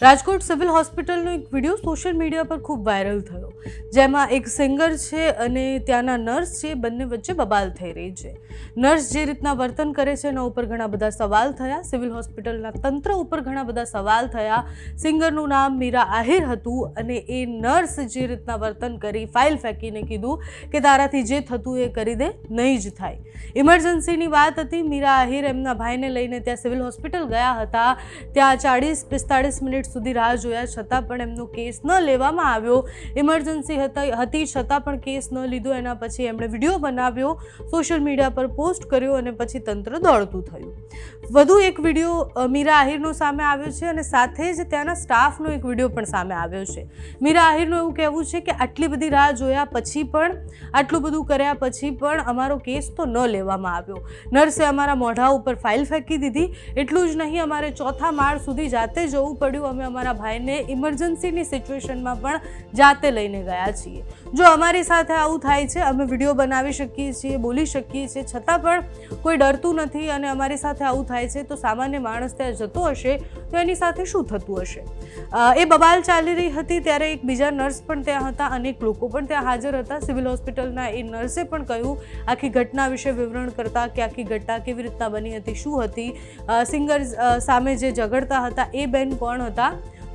Rajkot civil હોસ્પિટલનો એક video social media પર ખૂબ વાયરલ થયો, જેમાં એક સિંગર છે અને ત્યાંના નર્સ છે, બંને વચ્ચે બબાલ થઈ રહી છે. નર્સ જે રીતના વર્તન કરે છે એના ઉપર ઘણા બધા સવાલ થયા. સિવિલ હોસ્પિટલના તંત્ર ઉપર ઘણા બધા સવાલ થયા. સિંગરનું નામ મીરા આહિર હતું અને એ નર્સ જે રીતના વર્તન કરી, ફાઇલ ફેંકીને કીધું કે તારાથી જે થતું એ કરી દે, નહીં જ થાય. ઇમરજન્સીની વાત હતી. મીરા આહિર એમના ભાઈને લઈને ત્યાં સિવિલ હોસ્પિટલ ગયા હતા. ત્યાં ચાળીસ પિસ્તાળીસ મિનિટ સુધી રાહ જોયા છતાં પણ એમનો કેસ ન લેવામાં આવ્યો. ઇમરજન્સી હતા હતી છતાં પણ કેસ ન લીધો. એના પછી એમણે વીડિયો બનાવ્યો સોશિયલ મીડિયા પર પોસ્ટ કર્યો અને પછી તંત્ર દોડતું થયું. વધુ એક વીડિયો મીરા આહિરનો સામે આવ્યો છે અને સાથે જ ત્યાંના સ્ટાફનો એક વીડિયો પણ સામે આવ્યો છે. મીરા આહિરનું એવું કહેવું છે કે આટલી બધી રાહ જોયા પછી પણ, આટલું બધું કર્યા પછી પણ અમારો કેસ તો ન લેવામાં આવ્યો. નર્સે અમારા મોઢા ઉપર ફાઇલ ફેંકી દીધી. એટલું જ નહીં, અમારે ચોથા માળ સુધી જાતે જવું પડ્યું. અમે અમારા ભાઈને ઇમરજન્સીની સિચ્યુએશનમાં પણ જાતે લઈને ગયા છીએ. જો અમારી સાથે આવું થાય છે, અમે વીડિયો બનાવી શકીએ છીએ, બોલી શકીએ છીએ, છતાં પણ કોઈ ડરતું નથી અને અમારી સાથે આવું થાય છે, તો સામાન્ય માણસ ત્યાં જતો હશે, તો એની સાથે શું થતું હશે? એ બબાલ ચાલી રહી હતી ત્યારે એક બીજા નર્સ પણ ત્યાં હતા, અનેક લોકો પણ ત્યાં હાજર હતા. સિવિલ હોસ્પિટલના એ નર્સે પણ કહ્યું, આખી ઘટના વિશે વિવરણ કરતા કે આખી ઘટના કેવી રીતના બની હતી, શું હતી? સિંગર સામે જે ઝઘડતા હતા, એ બેન કોણ હતા?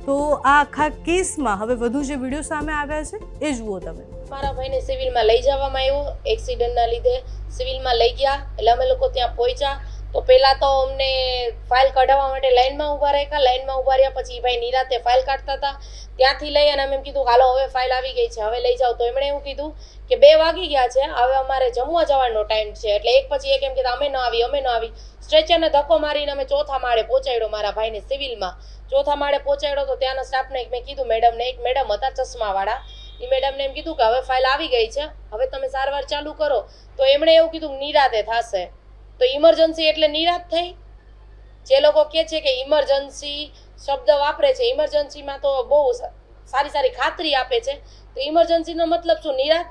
તો આ આખા કેસમાં હવે વધુ જે વીડિયો સામે આવ્યા છે, એ જુઓ તમે. મારા ભાઈને સિવિલમાં લઈ જવામાં આવ્યો, એક્સિડન્ટના લીધે સિવિલમાં લઈ ગયા, એટલે અમે લોકો ત્યાં પહોંચ્યા તો પહેલાં તો અમને ફાઇલ કઢાવવા માટે લાઇનમાં ઊભા રાખ્યા. લાઇનમાં ઊભા રહ્યા પછી ભાઈ નિરાતે ફાઇલ કાઢતા હતા. ત્યાંથી લઈ અને અમે એમ કીધું હાલો, હવે ફાઇલ આવી ગઈ છે. હવે લઈ જાઓ. તો એમણે એવું કીધું કે, બે વાગી ગયા છે. હવે અમારે જમવા જવાનો ટાઈમ છે. એટલે એક પછી એક એમ કીધું, અમે ન આવી, અમે ન આવી. સ્ટ્રેચરને ધક્કો મારીને અમે ચોથા માળે પહોંચાડ્યો મારા ભાઈને સિવિલમાં. ચોથા માળે પહોંચાડ્યો તો ત્યાંના સ્ટાફને મેં કીધું મેડમને એક મેડમ હતા ચશ્માવાળા. એ મેડમને એમ કીધું કે, હવે ફાઇલ આવી ગઈ છે. હવે તમે સારવાર ચાલુ કરો. તો એમણે એવું કીધું નિરાતે થશે. તો ઇમરજન્સી એટલે નિરાત થઈ. જે લોકો કહે છે કે ઇમરજન્સી શબ્દ વાપરે છે ઇમરજન્સીમાં તો બહુ સારી સારી ખાતરી આપે છે. તો ઇમરજન્સીનો મતલબ શું? નિરાત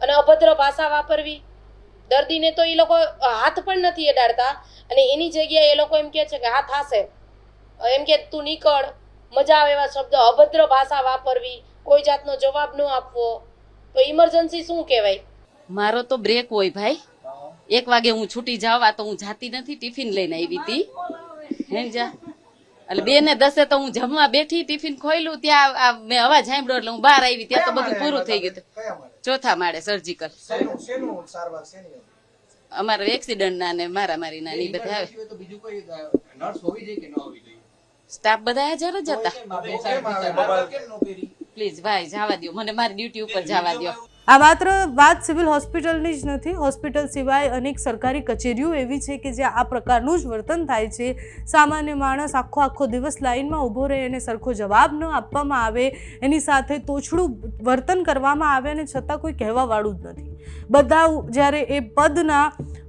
અને અભદ્ર ભાષા વાપરવી. દર્દીને તો એ લોકો હાથ પણ નથી અડાડતા અને એની જગ્યાએ એ લોકો એમ કહે છે કે હાથ હાશે એમ કે, તું નીકળ. મજા આવે એવા શબ્દ, અભદ્ર ભાષા વાપરવી, કોઈ જાતનો જવાબ ન આપવો. તો ઇમરજન્સી શું કહેવાય? મારો તો બ્રેક હોય ભાઈ. એક વાગે હું છૂટી જાવ આ તો હું જાતી નથી ટિફિન લઈને આવી હતી. હે એટલે બે ને દસે તો હું જમવા બેઠી ટિફિન ખોયલું ત્યાં આ મેં અવાજ સાંભળ્યો એટલે હું બહાર આવી ત્યાં તો બધું પૂરું થઈ ગયું. હતું. ચોથા માળે સર્જિકલ અમારા એક્સિડન્ટ ના ને મારામારી ના ને બધા આવે સ્ટાફ બધા હાજર જ હતા. પ્લીઝ ભાઈ જવા દો મને મારી ડ્યુટી ઉપર જવા દો આ માત્ર વાત સિવિલ હોસ્પિટલની જ નથી, હોસ્પિટલ સિવાય અનેક સરકારી કચેરીઓ એવી છે કે જ્યાં આ પ્રકારનું જ વર્તન થાય છે. સામાન્ય માણસ આખો આખો દિવસ લાઈનમાં ઊભો રહે અને સરખો જવાબ ન આપવામાં આવે, એની સાથે તોછડું વર્તન કરવામાં આવે અને છતાં કોઈ કહેવાવાળું જ નથી. બધા જ્યારે એ પદના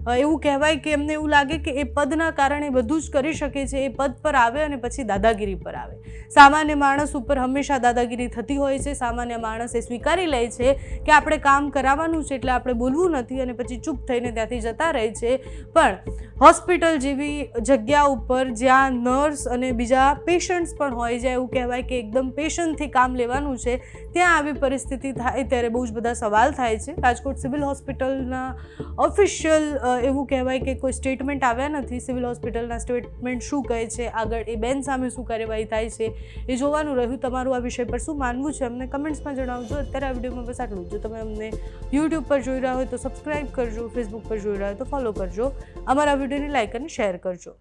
એવું કહેવાય કે એમને એવું લાગે કે એ પદના કારણે બધું જ કરી શકે છે, એ પદ પર આવે અને પછી દાદાગીરી પર આવે. સામાન્ય માણસ ઉપર હંમેશા દાદાગીરી થતી હોય છે, સામાન્ય માણસ એ સ્વીકારી લે છે કે આપણે કામ કરાવવાનું છે એટલે આપણે બોલવું નથી અને પછી ચૂપ થઈને ત્યાંથી જતા રહે છે. પણ હોસ્પિટલ જેવી જગ્યા ઉપર જ્યાં નર્સ અને બીજા પેશન્ટ્સ પણ હોય જ્યાં એવું કહેવાય કે એકદમ પેશન્ટથી કામ લેવાનું છે, ત્યાં આવી પરિસ્થિતિ થાય ત્યારે બહુ જ બધા સવાલ થાય છે. રાજકોટ સિવિલ હોસ્પિટલના ઓફિશિયલ એવું કહેવાય કે કોઈ સ્ટેટમેન્ટ આવ્યા નથી સિવિલ હોસ્પિટલના સ્ટેટમેન્ટ શું કહે છે, આગળ એ બેન સામે શું કાર્યવાહી થાય છે, એ જોવાનું રહ્યું. તમારું આ વિષય પર શું માનવું છે, અમને કમેન્ટ્સમાં જણાવજો. અત્યારે આ વિડીયોમાં બસ આટલું જ. તમે અમને યુટ્યુબ પર જોઈ રહ્યા હોય તો સબસ્ક્રાઈબ કરજો ફેસબુક પર જોઈ રહ્યા હોય તો ફોલો કરજો. અમારા વિડીયોને લાઈક અને શેર કરજો.